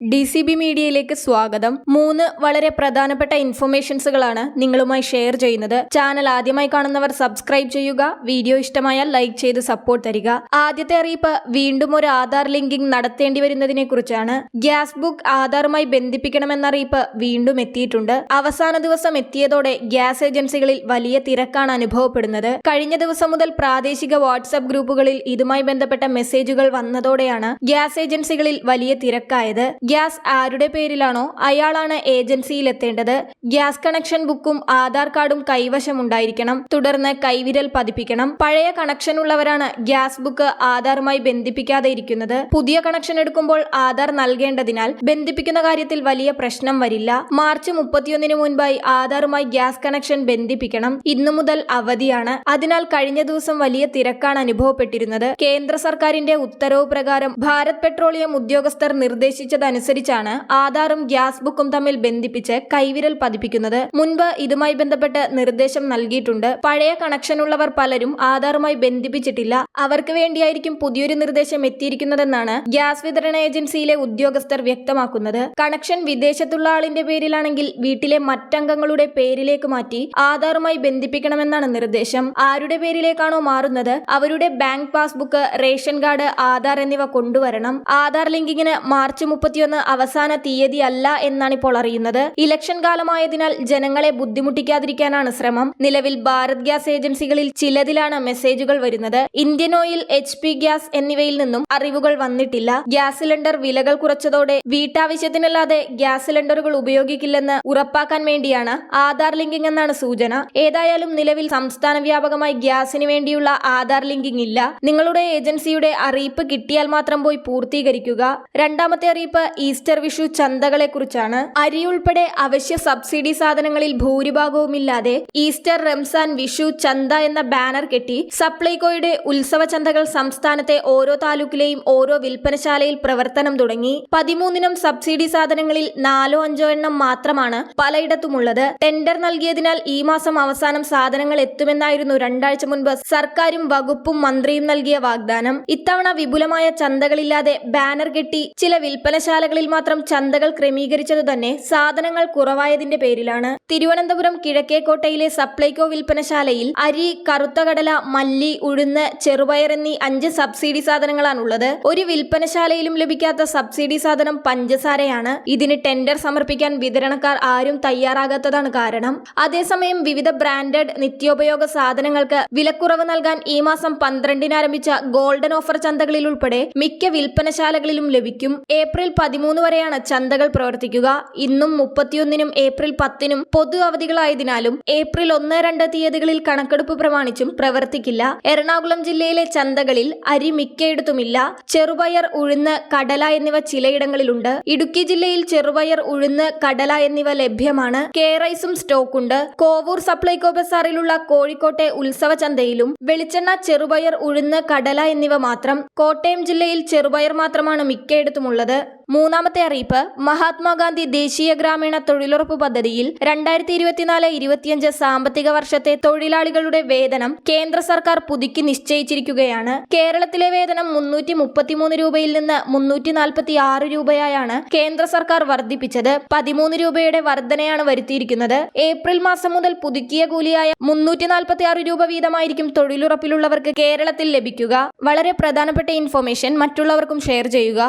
D C B മീഡിയയിലേക്ക് സ്വാഗതം. മൂന്ന് വളരെ പ്രധാനപ്പെട്ട ഇൻഫർമേഷൻസുകളാണ് നിങ്ങളുമായി ഷെയർ ചെയ്യുന്നത്. ചാനൽ ആദ്യമായി കാണുന്നവർ സബ്സ്ക്രൈബ് ചെയ്യുക വീഡിയോ ഇഷ്ടമായാൽ ലൈക്ക് ചെയ്ത് സപ്പോർട്ട് തരിക. ആദ്യത്തെ അറിയിപ്പ് വീണ്ടും ഒരു ആധാർ ലിങ്കിംഗ് നടത്തേണ്ടി വരുന്നതിനെ കുറിച്ചാണ്. ഗ്യാസ് ബുക്ക് ആധാറുമായി ബന്ധിപ്പിക്കണമെന്ന അറിയിപ്പ് വീണ്ടും എത്തിയിട്ടുണ്ട്. അവസാന ദിവസം എത്തിയതോടെ ഗ്യാസ് ഏജൻസികളിൽ വലിയ തിരക്കാണ് അനുഭവപ്പെടുന്നത്. കഴിഞ്ഞ ദിവസം മുതൽ പ്രാദേശിക വാട്സ്ആപ്പ് ഗ്രൂപ്പുകളിൽ ഇതുമായി ബന്ധപ്പെട്ട മെസ്സേജുകൾ വന്നതോടെയാണ് ഗ്യാസ് ഏജൻസികളിൽ വലിയ തിരക്കായത്. ഗ്യാസ് ആരുടെ പേരിലാണോ അയാളാണ് ഏജൻസിയിൽ എത്തേണ്ടത് ഗ്യാസ് കണക്ഷൻ ബുക്കും ആധാർ കാർഡും കൈവശമുണ്ടായിരിക്കണം. തുടർന്ന് കൈവിരൽ പതിപ്പിക്കണം. പഴയ കണക്ഷൻ ഉള്ളവരാണ് ഗ്യാസ് ബുക്ക് ആധാറുമായി ബന്ധിപ്പിക്കാതെ ഇരിക്കുന്നത്. പുതിയ കണക്ഷൻ എടുക്കുമ്പോൾ ആധാർ നൽകേണ്ടതിനാൽ ബന്ധിപ്പിക്കുന്ന കാര്യത്തിൽ വലിയ പ്രശ്നം വരില്ല. മാർച്ച് മുപ്പത്തിയൊന്നിന് മുൻപായി ആധാറുമായി ഗ്യാസ് കണക്ഷൻ ബന്ധിപ്പിക്കണം. ഇന്നു മുതൽ അവധിയാണ്. അതിനാൽ കഴിഞ്ഞ ദിവസം വലിയ തിരക്കാണ് അനുഭവപ്പെട്ടിരുന്നത്. കേന്ദ്ര സർക്കാരിന്റെ ഉത്തരവ് പ്രകാരം ഭാരത് പെട്രോളിയം ഉദ്യോഗസ്ഥർ നിർദ്ദേശിച്ചതനുസരിച്ചാണ് ആധാറും ഗ്യാസ് ബുക്കും തമ്മിൽ ബന്ധിപ്പിച്ച് കൈവിരൽ പതിപ്പിക്കുന്നത്. മുൻപ് ഇതുമായി ബന്ധപ്പെട്ട് നിർദ്ദേശം നൽകിയിട്ടുണ്ട്. പഴയ കണക്ഷൻ ഉള്ളവർ പലരും ആധാറുമായി ബന്ധിപ്പിച്ചിട്ടില്ല. അവർക്ക് വേണ്ടിയായിരിക്കും പുതിയൊരു നിർദ്ദേശം എത്തിയിരിക്കുന്നതെന്നാണ് ഗ്യാസ് വിതരണ ഏജൻസിയിലെ ഉദ്യോഗസ്ഥർ വ്യക്തമാക്കുന്നത്. കണക്ഷൻ വിദേശത്തുള്ള ആളിന്റെ പേരിലാണെങ്കിൽ വീട്ടിലെ മറ്റംഗങ്ങളുടെ പേരിലേക്ക് മാറ്റി ആധാറുമായി ബന്ധിപ്പിക്കണമെന്നാണ് നിർദ്ദേശം. ആരുടെ പേരിലേക്കാണോ മാറുന്നത്? അവരുടെ bank passbook ration card Aadhaar എന്നിവ കൊണ്ടുവരണം. ആധാർ ലിങ്കിങ്ങിന് മാർച്ച് മുപ്പത്തിയൊന്ന് അവസാന തീയതി അല്ല എന്നാണ് ഇപ്പോൾ അറിയുന്നത്. ഇലക്ഷൻ കാലമായതിനാൽ ജനങ്ങളെ ബുദ്ധിമുട്ടിക്കാതിരിക്കാനാണ് ശ്രമം. നിലവിൽ ഭാരത് ഗ്യാസ് ഏജൻസികളിൽ ചിലതിലാണ് മെസ്സേജുകൾ വരുന്നത്. Indian oil H P gas എന്നിവയിൽ നിന്നും അറിവുകൾ വന്നിട്ടില്ല. ഗ്യാസ് സിലിണ്ടർ വിലകൾ കുറച്ചതോടെ വീട്ടാവശ്യത്തിനല്ലാതെ ഗ്യാസ് സിലിണ്ടറുകൾ ഉപയോഗിക്കില്ലെന്ന് ഉറപ്പാക്കാൻ വേണ്ടിയാണ് ആധാർ ലിങ്കിംഗ് എന്നാണ് സൂചന. ഏതായാലും നിലവിൽ സംസ്ഥാന വ്യാപകമായി ഗ്യാസിന് വേണ്ടിയുള്ള ആധാർ ലിങ്കിംഗ് ഇല്ല. നിങ്ങളുടെ ഏജൻസിയുടെ അറിയിപ്പ് കിട്ടിയാൽ മാത്രം പോയി പൂർത്തീകരിക്കുക. രണ്ടാമത്തെ അറിയിപ്പ് ഈസ്റ്റർ വിഷു ചന്തകളെക്കുറിച്ചാണ്. അരി ഉൾപ്പെടെ അവശ്യ സബ്സിഡി സാധനങ്ങളിൽ ഭൂരിഭാഗവുമില്ലാതെ ഈസ്റ്റർ റംസാൻ വിഷു ചന്ത എന്ന ബാനർ കെട്ടി സപ്ലൈകോയുടെ ഉത്സവ ചന്തകൾ സംസ്ഥാനത്തെ ഓരോ താലൂക്കിലെയും ഓരോ വിൽപ്പനശാലയിൽ പ്രവർത്തനം തുടങ്ങി. പതിമൂന്നിനം സബ്സിഡി സാധനങ്ങളിൽ നാലോ അഞ്ചോ എണ്ണം മാത്രമാണ് പലയിടത്തുമുള്ളത്. ടെൻഡർ നൽകിയതിനാൽ ഈ മാസം അവസാനം സാധനങ്ങൾ എത്തുമെന്നായിരുന്നു രണ്ടാഴ്ച മുൻപ് സർക്കാരും വകുപ്പും മന്ത്രിയും നൽകിയ വാഗ്ദാനം. ഇത്തവണ വിപുലമായ ചന്തകളില്ലാതെ ബാനർ കെട്ടി ചില വിൽപ്പനശാലകളിൽ മാത്രം ചന്തകൾ ക്രമീകരിച്ചതു തന്നെ സാധനങ്ങൾ കുറവായതിന്റെ പേരിലാണ്. തിരുവനന്തപുരം കിഴക്കേക്കോട്ടയിലെ സപ്ലൈകോ വിൽപ്പനശാലയിൽ അരി കറുത്ത കടല മല്ലി ഉഴുന്ന് ചെറുപയർ എന്നീ അഞ്ച് സബ്സിഡി സാധനങ്ങളാണുള്ളത്. ഒരു വിൽപ്പനശാലയിലും ലഭിക്കാത്ത സബ്സിഡി സാധനം പഞ്ചസാരയാണ്. ഇതിന് ടെൻഡർ സമർപ്പിക്കാൻ വിതരണക്കാർ ആരും തയ്യാറാകാത്തതാണ് കാരണം. അതേസമയം വിവിധ ബ്രാൻഡഡ് നിത്യോപയോഗ സാധനങ്ങൾക്ക് വിലക്കുറവ് നൽകാൻ ഈ മാസം പന്ത്രണ്ടിന് ആരംഭിച്ച ഗോൾഡൻ ഓഫർ ചന്തകളിൽ ഉൾപ്പെടെ മിക്ക വിൽപ്പനശാലകളിലും ലഭിക്കും. ഏപ്രിൽ പതിമൂന്ന് വരെയാണ് ചന്തകൾ പ്രവർത്തിക്കുക. ഇന്നും മുപ്പത്തിയൊന്നിനും ഏപ്രിൽ പത്തിനും പൊതു അവധികളായതിനാലും ഏപ്രിൽ ഒന്ന് രണ്ട് തീയതികളിൽ കണക്കെടുപ്പ് പ്രമാണിച്ചും പ്രവർത്തിക്കില്ല. എറണാകുളം ജില്ലയിലെ ചന്തകളിൽ അരി മിക്കയിടത്തുമില്ല. ചെറുപയർ ഉഴുന്ന് കടല എന്നിവ ചിലയിടങ്ങളിലുണ്ട്. ഇടുക്കി ജില്ലയിൽ ചെറുപയർ ഉഴുന്ന് കടല എന്നിവ ലഭ്യമാണ്. കേറൈസും സ്റ്റോക്കുണ്ട്. കോവൂർ സപ്ലൈകോ ബസാറിലുള്ള കോഴിക്കോട്ടെ ഉത്സവ ചന്തയിലും വെളിച്ചെണ്ണ ചെറുപയർ ഉഴുന്ന് കടല എന്നിവ മാത്രം. കോട്ടയം ജില്ലയിൽ ചെറുപയർ മാത്രമാണ് മിക്കയിടത്തുമുള്ളത്. മൂന്നാമത്തെ അറിയിപ്പ് മഹാത്മാഗാന്ധി ദേശീയ ഗ്രാമീണ തൊഴിലുറപ്പ് പദ്ധതിയിൽ രണ്ടായിരത്തി ഇരുപത്തിനാല് ഇരുപത്തിയഞ്ച് സാമ്പത്തിക വർഷത്തെ തൊഴിലാളികളുടെ വേതനം കേന്ദ്ര സർക്കാർ പുതുക്കി നിശ്ചയിച്ചിരിക്കുകയാണ്. കേരളത്തിലെ വേതനം മുന്നൂറ്റി മുപ്പത്തിമൂന്ന് രൂപയിൽ നിന്ന് മുന്നൂറ്റി നാൽപ്പത്തി ആറ് രൂപയായാണ് കേന്ദ്ര സർക്കാർ വർദ്ധിപ്പിച്ചത്. പതിമൂന്ന് രൂപയുടെ വർധനയാണ് വരുത്തിയിരിക്കുന്നത്. ഏപ്രിൽ മാസം മുതൽ പുതുക്കിയ കൂലിയായ മുന്നൂറ്റി നാൽപ്പത്തി ആറ് രൂപ വീതമായിരിക്കും തൊഴിലുറപ്പിലുള്ളവർക്ക് കേരളത്തിൽ ലഭിക്കുക. വളരെ പ്രധാനപ്പെട്ട ഇൻഫർമേഷൻ മറ്റുള്ളവർക്കും ഷെയർ ചെയ്യുക.